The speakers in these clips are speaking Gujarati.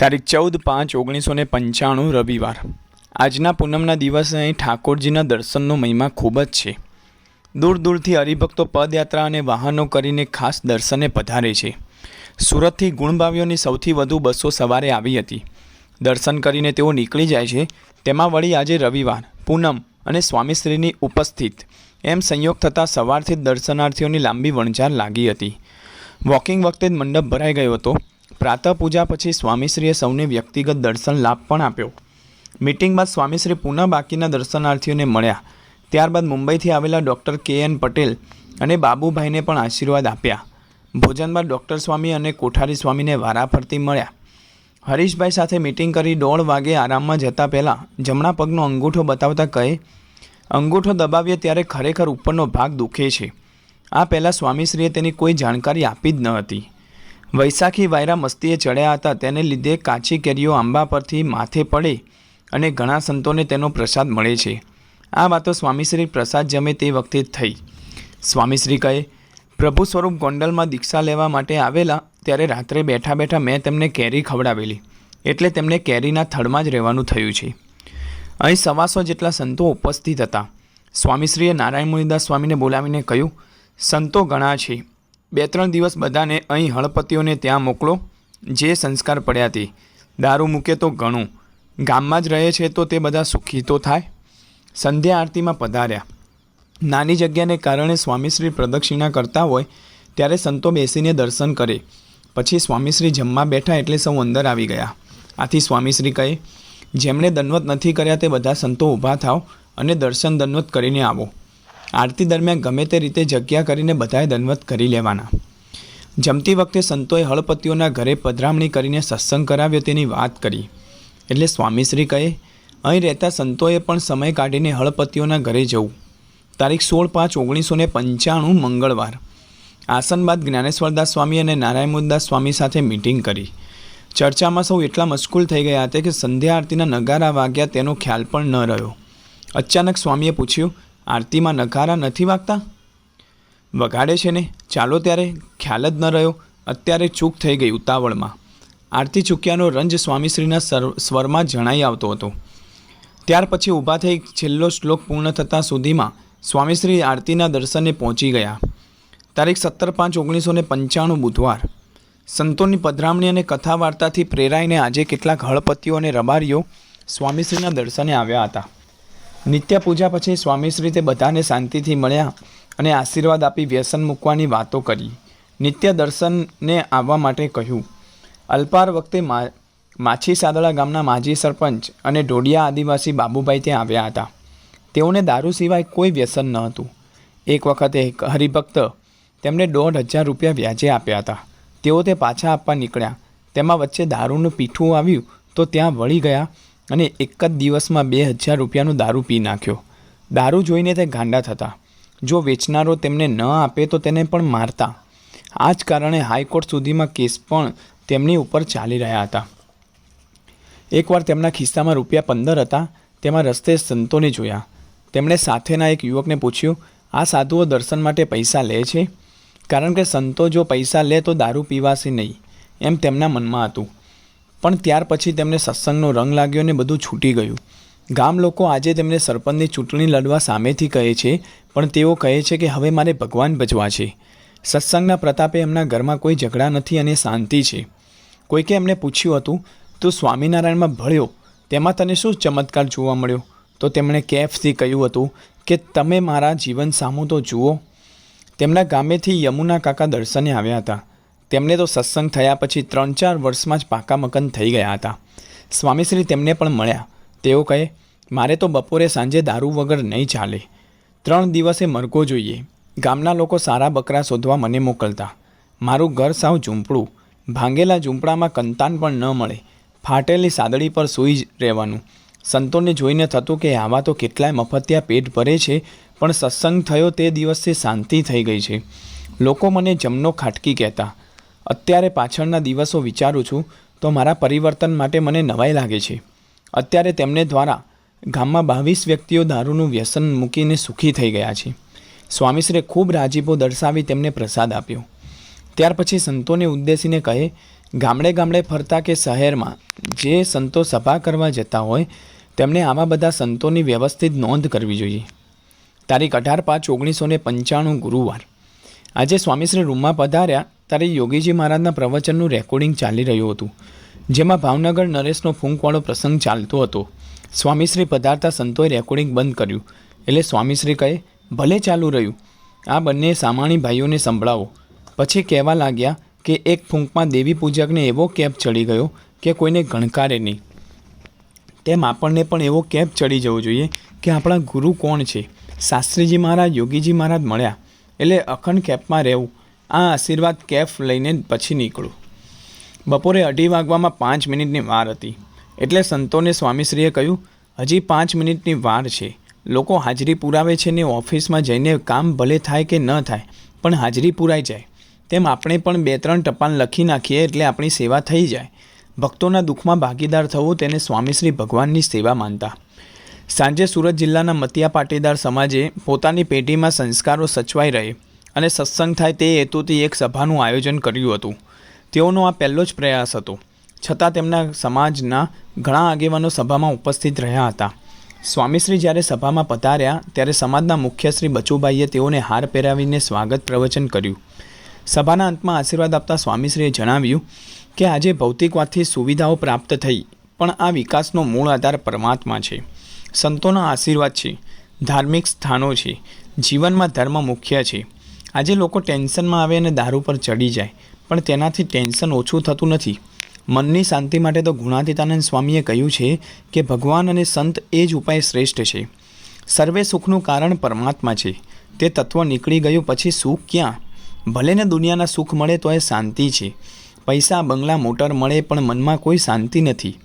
તારીખ ચૌદ પાંચ ઓગણીસો ને પંચાણું રવિવાર. આજના પૂનમના દિવસે અહીં ઠાકોરજીના દર્શનનો મહિમા ખૂબ જ છે. દૂર દૂરથી હરિભક્તો પદયાત્રા અને વાહનો કરીને ખાસ દર્શને પધારે છે. સુરતથી ગુણભાવીઓની સૌથી વધુ બસો સવારે આવી હતી. દર્શન કરીને તેઓ નીકળી જાય છે. તેમાં વળી આજે રવિવાર, પૂનમ અને સ્વામીશ્રીની ઉપસ્થિત. એમ સંયોગ થતાં સવારથી જ દર્શનાર્થીઓની લાંબી વણઝાર લાગી હતી. વોકિંગ વખતે જ મંડપ ભરાઈ ગયો હતો. પ્રાતઃ પૂજા પછી સ્વામીશ્રીએ સૌને વ્યક્તિગત દર્શન લાભ પણ આપ્યો. મિટિંગ બાદ સ્વામીશ્રી પુનઃ બાકીના દર્શનાર્થીઓને મળ્યા. ત્યારબાદ મુંબઈથી આવેલા ડૉક્ટર કે એન પટેલ અને બાબુભાઈને પણ આશીર્વાદ આપ્યા. ભોજન બાદ ડૉક્ટર સ્વામી અને કોઠારી સ્વામીને વારાફરતી મળ્યા. હરીશભાઈ સાથે મિટિંગ કરી દોઢ વાગે આરામમાં જતા પહેલાં જમણા પગનો અંગૂઠો બતાવતા કહે, અંગૂઠો દબાવીએ ત્યારે ખરેખર ઉપરનો ભાગ દુખે છે. આ પહેલાં સ્વામીશ્રીએ તેની કોઈ જાણકારી આપી જ ન હતી. વૈશાખી વાયરા મસ્તીએ ચડ્યા હતા. તેને લીધે કાચી કેરીઓ આંબા પરથી માથે પડે અને ઘણા સંતોને તેનો પ્રસાદ મળે છે. આ વાતો સ્વામીશ્રી પ્રસાદ જમે તે વખતે થઈ. સ્વામીશ્રી કહે, પ્રભુ સ્વરૂપ ગોંડલમાં દીક્ષા લેવા માટે આવેલા ત્યારે રાત્રે બેઠા બેઠા મેં તેમને કેરી ખવડાવેલી. એટલે તેમને કેરીના થડમાં જ રહેવાનું થયું છે. અહીં સવાસો જેટલા સંતો ઉપસ્થિત હતા. સ્વામીશ્રીએ નારાયણ મુનિદાસ સ્વામીને બોલાવીને કહ્યું, સંતો ઘણા છે. બે ત્રણ દિવસ બધાને અહીં હળપતિઓને ત્યાં મોકલો, જે સંસ્કાર પડ્યા તે. દારૂ મૂકે તો ઘણું ગામમાં જ રહે છે તો તે બધા સુખી તો થાય. સંધ્યા આરતીમાં પધાર્યા. નાની જગ્યાને કારણે સ્વામીશ્રી પ્રદક્ષિણા કરતા હોય, ત્યારે સંતો બેસીને દર્શન કરે. પછી સ્વામીશ્રી જમવા બેઠા એટલે સૌ અંદર આવી ગયા. આથી સ્વામીશ્રી કહે, જેમણે દંડવત નથી કર્યા તે બધા સંતો ઊભા થાવ અને દર્શન દંડવત કરીને આવો. આરતી દરમિયાન ગમે તે રીતે જગ્યા કરીને બધાએ દંડવત કરી લેવાના. જમતી વખતે સંતોએ હળપતિઓના ઘરે પધરામણી કરીને સત્સંગ કરાવ્યો તેની વાત કરી. એટલે સ્વામીશ્રી કહે, અહીં રહેતા સંતોએ પણ સમય કાઢીને હળપતિઓના ઘરે જવું. તારીખ સોળ પાંચ ઓગણીસો ને પંચાણું મંગળવાર. આસન બાદ જ્ઞાનેશ્વરદાસ સ્વામી અને નારાયણ મુદ્દાસ સ્વામી સાથે મિટિંગ કરી. ચર્ચામાં સૌ એટલા મશગુલ થઈ ગયા હતા કે સંધ્યા આરતીના નગારા વાગ્યા તેનો ખ્યાલ પણ ન રહ્યો. અચાનક સ્વામીએ પૂછ્યું આરતીમાં નકારા નથી વાગતા? વગાડે છે ને? ચાલો ત્યારે ખ્યાલ જ ન રહ્યો. અત્યારે ચૂક થઈ ગઈ ઉતાવળમાં. આરતી ચૂક્યાનો રંજ સ્વામીશ્રીના સ્વરમાં જણાઈ આવતો હતો. ત્યાર પછી ઊભા થઈ છેલ્લો શ્લોક પૂર્ણ થતાં સુધીમાં સ્વામીશ્રી આરતીના દર્શને પહોંચી ગયા. તારીખ સત્તર પાંચ ઓગણીસો ને પંચાણું બુધવાર. સંતોની પધરામણી અને કથા વાર્તાથી પ્રેરાઈને આજે કેટલાક હળપતિઓ અને રબારીઓ સ્વામીશ્રીના દર્શને આવ્યા હતા. નિત્ય પૂજા પછી સ્વામીશ્રી તે બધાને શાંતિથી મળ્યા અને આશીર્વાદ આપી વ્યસન મૂકવાની વાતો કરી. નિત્ય દર્શનને આવવા માટે કહ્યું, અલ્પાર વખતે માછી સાદળા ગામના માજી સરપંચ અને ઢોડિયા આદિવાસી બાબુભાઈ ત્યાં આવ્યા હતા. તેઓને દારૂ સિવાય કોઈ વ્યસન ન હતું. એક વખતે એક હરિભક્ત તેમને દોઢ હજાર રૂપિયા વ્યાજે આપ્યા હતા. તેઓ તે પાછા આપવા નીકળ્યા. તેમાં વચ્ચે દારૂનું પીઠું આવ્યું તો ત્યાં વળી ગયા અને એક જ દિવસમાં બે હજાર રૂપિયાનું દારૂ પી નાખ્યો. દારૂ જોઈને તે ગાંડા થતા. જો વેચનારો તેમને ન આપે તો તેને પણ મારતા. આ જ કારણે હાઈકોર્ટ સુધીમાં કેસ પણ તેમની ઉપર ચાલી રહ્યા હતા. એકવાર તેમના ખિસ્સામાં રૂપિયા પંદર હતા, તેમાં રસ્તે સંતોને જોયા. તેમણે સાથેના એક યુવકને પૂછ્યું, આ સાધુઓ દર્શન માટે પૈસા લે છે? કારણ કે સંતો જો પૈસા લે તો દારૂ પીવાશે નહીં. એમ તેમના મનમાં હતું. પણ ત્યાર પછી તેમને સત્સંગનો રંગ લાગ્યો ને બધું છૂટી ગયું. ગામ લોકો આજે તેમને સરપંચની ચૂંટણી લડવા સામેથી કહે છે, પણ તેઓ કહે છે કે હવે મારે ભગવાન ભજવા છે. સત્સંગના પ્રતાપે એમના ઘરમાં કોઈ ઝઘડા નથી અને શાંતિ છે. કોઈકે એમને પૂછ્યું હતું, તું સ્વામિનારાયણમાં ભળ્યો? તેમાં તને શું ચમત્કાર જોવા મળ્યો? તો તેમણે કેફથી કહ્યું હતું કે, તમે મારા જીવન સામું તો જુઓ. તેમના ગામેથી યમુના કાકા દર્શને આવ્યા હતા. તેમને તો સત્સંગ થયા પછી ત્રણ ચાર વર્ષમાં જ પાકા મકન થઈ ગયા હતા. સ્વામીશ્રી તેમને પણ મળ્યા. તેઓ કહે, મારે તો બપોરે સાંજે દારૂ વગર નહીં ચાલે. ત્રણ દિવસે મરઘો જોઈએ. ગામના લોકો સારા બકરા શોધવા મને મોકલતા. મારું ઘર સાવ ઝૂંપડું. ભાંગેલા ઝૂંપડામાં કંતાન પણ ન મળે. ફાટેલી સાદડી પર સૂઈ જ રહેવાનું. સંતોને જોઈને થતું કે આવા તો કેટલાય મફતિયા પેટ ભરે છે, પણ સત્સંગ થયો તે દિવસથી શાંતિ થઈ ગઈ છે. લોકો મને જમનો ખાટકી કહેતા. અત્યારે પાછળના દિવસો વિચારું છું, તો મારા પરિવર્તન માટે મને નવાઈ લાગે છે. અત્યારે તેમને દ્વારા ગામમાં બાવીસ વ્યક્તિઓ દારૂનું વ્યસન મૂકીને સુખી થઈ ગયા છે. સ્વામીશ્રીએ ખૂબ રાજીપો દર્શાવી તેમને પ્રસાદ આપ્યો. ત્યાર પછી સંતોને ઉદ્દેશીને કહે, ગામડે ગામડે ફરતા કે શહેરમાં જે સંતો સભા કરવા જતા હોય તેમણે આવા બધા સંતોની વ્યવસ્થિત નોંધ કરવી જોઈએ. તારીખ અઢાર પાંચ ઓગણીસો ને પંચાણું ગુરુવાર. આજે સ્વામીશ્રી રૂમમાં પધાર્યા ત્યારે યોગીજી મહારાજના પ્રવચનનું રેકોર્ડિંગ ચાલી રહ્યું હતું, જેમાં ભાવનગર નરેશનો ફૂંકવાળો પ્રસંગ ચાલતો હતો. સ્વામીશ્રી પધારતા સંતોએ રેકોર્ડિંગ બંધ કર્યું, એટલે સ્વામીશ્રી કહે, ભલે ચાલુ રહ્યું, આ બંને સામાણી ભાઈઓને સંભળાવો. પછી કહેવા લાગ્યા કે એક ફૂંકમાં દેવી પૂજકને એવો કેપ ચડી ગયો કે કોઈને ગણકારે નહીં. તેમ આપણને પણ એવો કેપ ચડી જવો જોઈએ કે આપણા ગુરુ કોણ છે. શાસ્ત્રીજી મહારાજ, યોગીજી મહારાજ મળ્યા, એટલે અખંડ કેપમાં રહેવું આ આશીર્વાદ કેફ લઈને પછી નીકળું. બપોરે અઢી વાગવામાં પાંચ મિનિટની વાર હતી. એટલે સંતોને સ્વામીશ્રીએ કહ્યું, હજી પાંચ મિનિટની વાર છે. લોકો હાજરી પુરાવે છે ને ઓફિસમાં જઈને કામ ભલે થાય કે ન થાય, પણ હાજરી પુરાઈ જાય. તેમ આપણે પણ બે ત્રણ ટપાલ લખી નાખીએ એટલે આપણી સેવા થઈ જાય. ભક્તોના દુઃખમાં ભાગીદાર થવું તેને સ્વામીશ્રી ભગવાનની સેવા માનતા. સાંજે સુરત જિલ્લાના મતિયા પાટીદાર સમાજે પોતાની પેઢીમાં સંસ્કારો સચવાઈ રહે. અને સત્સંગ થાય તે હેતુથી એક સભાનું આયોજન કર્યું હતું. તેઓનો આ પહેલો જ પ્રયાસ હતો. છતાં તેમના સમાજના ઘણા આગેવાનો સભામાં ઉપસ્થિત રહ્યા હતા. સ્વામીશ્રી જ્યારે સભામાં પધાર્યા, ત્યારે સમાજના મુખ્ય શ્રી બચુભાઈએ તેઓને હાર પહેરાવીને સ્વાગત પ્રવચન કર્યું. સભાના અંતમાં આશીર્વાદ આપતા સ્વામીશ્રીએ જણાવ્યું કે, આજે ભૌતિકવાદથી સુવિધાઓ પ્રાપ્ત થઈ, પણ આ વિકાસનો મૂળ આધાર પરમાત્મા છે. સંતોના આશીર્વાદ છે. ધાર્મિક સ્થાનો છે. જીવનમાં ધર્મ મુખ્ય છે. આજે લોકો ટેન્શનમાં આવે અને દારૂ પર ચડી જાય, પણ તેનાથી ટેન્શન ઓછું થતું નથી. મનની શાંતિ માટે તો ગુણાતીતાનંદ સ્વામીએ કહ્યું છે કે ભગવાન અને સંત એ જ ઉપાય શ્રેષ્ઠ છે. સર્વે સુખનું કારણ પરમાત્મા છે. તે તત્વ નીકળી ગયું પછી સુખ ક્યાં? ભલે ને દુનિયાના સુખ મળે તો એ શાંતિ છે. પૈસા, બંગલા, મોટર મળે પણ મનમાં કોઈ શાંતિ નથી.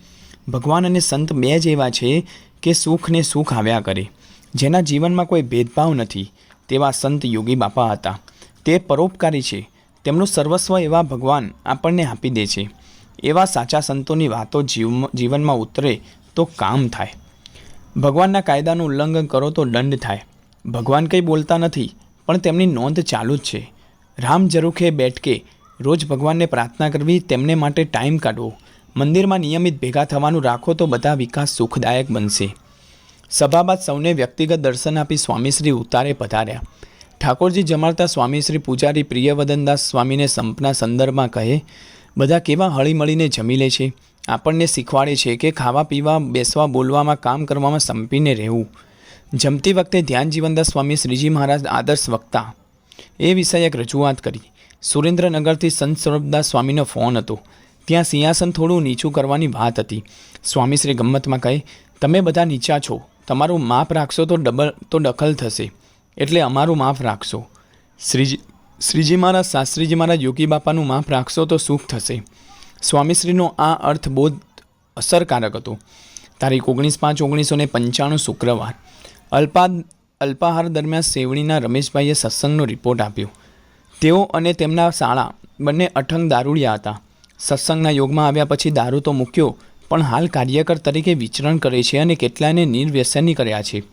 ભગવાન અને સંત બે જ એવા છે કે સુખ ને સુખ આવ્યા કરે. જેના જીવનમાં કોઈ ભેદભાવ નથી. તેવા સંત યોગી બાપા હતા. તે પરોપકારી છે. તેમનું સર્વસ્વ એવા ભગવાન આપણને આપી દે છે. એવા સાચા સંતોની વાતો જીવ, જીવનમાં ઉતરે તો કામ થાય. ભગવાનના કાયદાનું ઉલ્લંઘન કરો તો દંડ થાય. ભગવાન કંઈ બોલતા નથી, પણ તેમની નોંધ ચાલુ જ છે. રામ જરૂખે બેઠકે રોજ ભગવાનને પ્રાર્થના કરવી તેમને માટે ટાઈમ કાઢવો. મંદિરમાં નિયમિત ભેગા થવાનું રાખો તો બધા વિકાસ સુખદાયક બનશે. સભા બાદ સૌને વ્યક્તિગત દર્શન આપી સ્વામીશ્રી ઉતારે પધાર્યા. ઠાકોરજી જમાડતા સ્વામીશ્રી પૂજારી પ્રિયવદનદાસ સ્વામીને સંપના સંદર્ભમાં કહે, બધા કેવા હળીમળીને જમી લે છે? આપણને શીખવાડે છે કે ખાવા, પીવા, બેસવા, બોલવામાં, કામ કરવામાં સંપીને રહેવું. જમતી વખતે ધ્યાન જીવનદાસ સ્વામી શ્રીજી મહારાજ આદર્શ વક્તા. એ વિષયક રજૂઆત કરી. સુરેન્દ્રનગરથી સંત સ્વરૂપદાસ સ્વામીનો ફોન હતો. ત્યાં સિંહાસન થોડું નીચું કરવાની વાત હતી. સ્વામીશ્રી ગમ્મતમાં કહે, તમે બધા નીચા છો. તમારું માપ રાખશો તો ડબલ, તો દખલ થશે. એટલે અમારું માપ રાખશો. શ્રીજી શ્રીજી મહારાજ, શાસ્ત્રીજી મહારાજ યોગી બાપાનું માપ રાખશો તો સુખ થશે. સ્વામીશ્રીનો આ અર્થ બહુ અસરકારક હતો. તારીખ ઓગણીસ પાંચ ઓગણીસો ને પંચાણું શુક્રવાર. અલ્પા અલ્પાહાર દરમિયાન સેવણીના રમેશભાઈએ સત્સંગનો રિપોર્ટ આપ્યો. તેઓ અને તેમના શાળા બંને અઠંગ દારૂડિયા હતા. સત્સંગના યોગમાં આવ્યા પછી દારૂ તો મૂક્યો પણ હાલ કાર્યકર તરીકે વિચરણ કરે છે અને કેટલાયને નિર્વ્યસની કર્યા છે.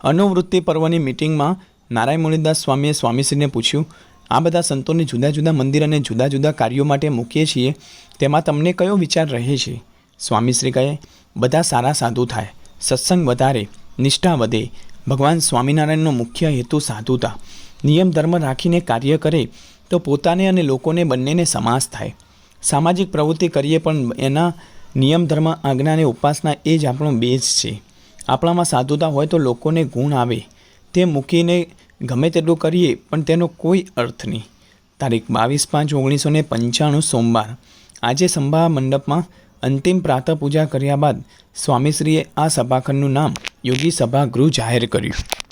અનુવૃત્તિ પર્વની મિટિંગમાં નારાયણ મુનિદાસ સ્વામીએ સ્વામીશ્રીને પૂછ્યું, આ બધા સંતોને જુદા જુદા મંદિર અને જુદા જુદા કાર્યો માટે મૂકીએ છીએ, તેમાં તમને કયો વિચાર રહે છે? સ્વામીશ્રી કહે, બધા સારા સાધુ થાય, સત્સંગ વધારે, નિષ્ઠા વધે, ભગવાન સ્વામિનારાયણનો મુખ્ય હેતુ સાધુતા. નિયમ ધર્મ રાખીને કાર્ય કરે, તો પોતાને અને લોકોને બંનેને સમાસ થાય. સામાજિક પ્રવૃત્તિ કરીએ પણ એના નિયમ, ધર્મ, આજ્ઞા અને ઉપાસના એ જ આપણો બેઝ છે. આપણામાં સાધુતા હોય તો લોકોને ગુણ આવે. તે મૂકીને ગમે તેટલું કરીએ પણ તેનો કોઈ અર્થ નહીં. તારીખ બાવીસ પાંચ ઓગણીસો ને પંચાણું સોમવાર. આજે સંભા મંડપમાં અંતિમ પ્રાતઃ પૂજા કર્યા બાદ સ્વામીશ્રીએ આ સભાખંડનું નામ યોગી સભાગૃહ જાહેર કર્યું.